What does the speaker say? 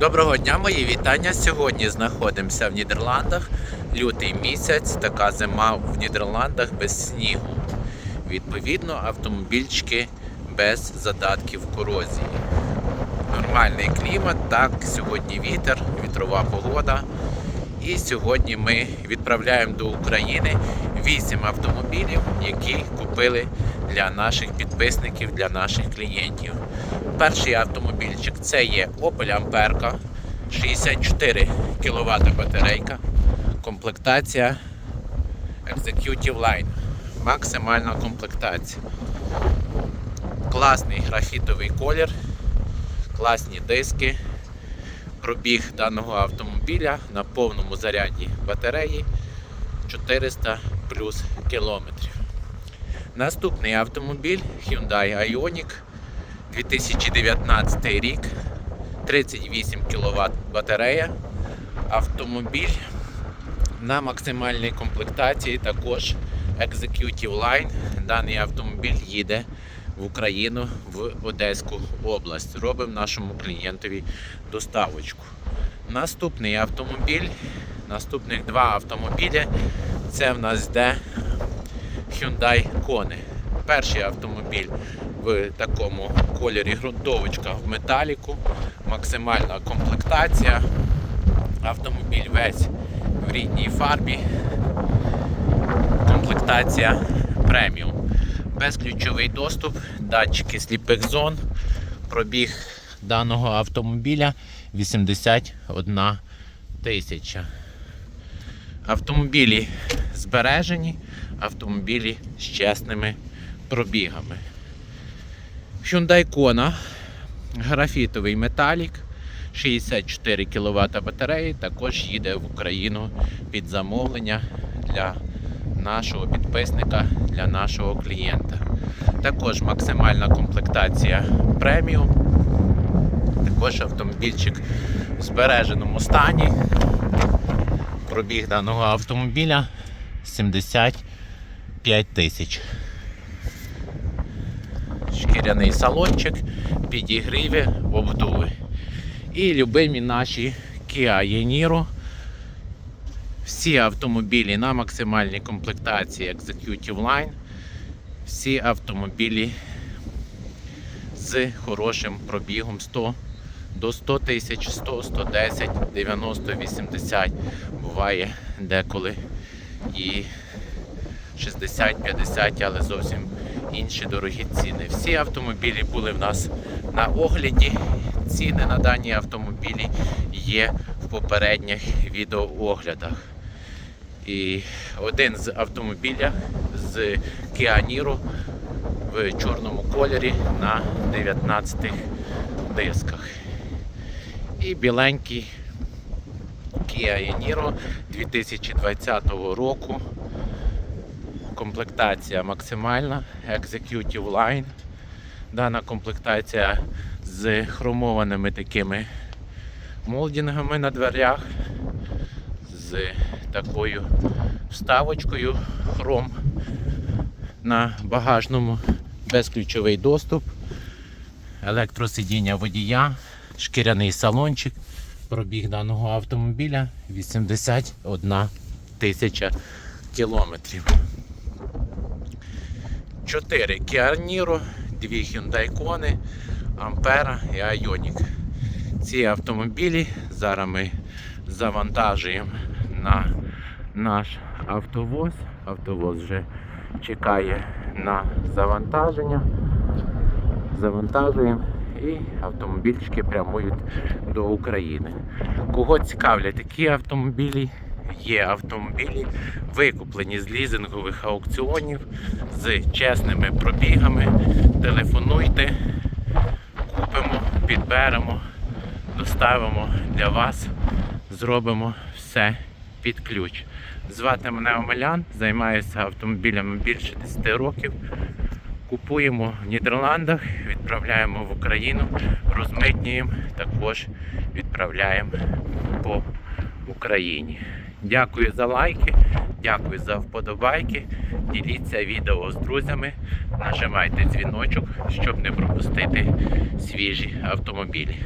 Доброго дня, мої вітання. Сьогодні знаходимося в Нідерландах. Лютий місяць, така зима в Нідерландах без снігу. Відповідно, автомобільчики без задатків корозії. Нормальний клімат, так, сьогодні вітер, вітрова погода. І сьогодні ми відправляємо до України 8 автомобілів, які купили для наших підписників, для наших клієнтів. Перший автомобільчик це є Opel Amperka, 64 кВт батарейка, комплектація Executive Line. Максимальна комплектація. Класний графітовий колір, класні диски. Пробіг даного автомобіля на повному заряді батареї 400 плюс кілометрів. Наступний автомобіль Hyundai Ioniq 2019 рік, 38 кВт батарея. Автомобіль на максимальній комплектації також Executive Line. Даний автомобіль їде в Україну в Одеську область. Робимо нашому клієнтові доставочку. Наступний автомобіль, наступних два автомобілі. Це в нас йде Hyundai Kona. Перший автомобіль в такому кольорі ґрунтовочка в металіку, максимальна комплектація. Автомобіль весь в рідній фарбі. Комплектація преміум. Безключовий доступ, датчики сліпих зон. Пробіг даного автомобіля 81 тисяча. Автомобілі збережені, автомобілі з чесними пробігами. Hyundai Kona, графітовий металік, 64 кВт батареї, також їде в Україну під замовлення для нашого підписника, для нашого клієнта. Також максимальна комплектація преміум. Також автомобільчик в збереженому стані. Пробіг даного автомобіля 75 тисяч. Шкіряний салончик, підігріві, обдуви. І любимі наші Kia Yeniro. Всі автомобілі на максимальній комплектації Executive Line. Всі автомобілі з хорошим пробігом 100 до 100 тисяч, 100, 110, 90, 80. Буває деколи і 60-50, але зовсім інші дорогі ціни. Всі автомобілі були в нас на огляді. Ціни на дані автомобілі є в попередніх відеооглядах. І один з автомобіля з Kia Niro в чорному кольорі на 19 дисках. І біленький Kia Niro 2020 року. Комплектація максимальна, Executive Line. Дана комплектація з хромованими такими молдінгами на дверях, з такою вставочкою хром на багажному, безключовий доступ, електросидіння водія, шкіряний салончик. Пробіг даного автомобіля 81 тисяча кілометрів. 4 Kia Niro, 2 Hyundai Kona, Ampera і Ioniq. Ці автомобілі зараз ми завантажуємо на наш автовоз. Автовоз вже чекає на завантаження. Завантажуємо і автомобільчики прямують до України. Кого цікавлять такі автомобілі? Є автомобілі, викуплені з лізингових аукціонів з чесними пробігами. Телефонуйте, купимо, підберемо, доставимо для вас, зробимо все під ключ. Звати мене Омелян, займаюся автомобілями більше 10 років. Купуємо в Нідерландах, відправляємо в Україну, розмитнюємо, також відправляємо по Україні. Дякую за лайки, дякую за вподобайки. Діліться відео з друзями, нажимайте дзвіночок, щоб не пропустити свіжі автомобілі.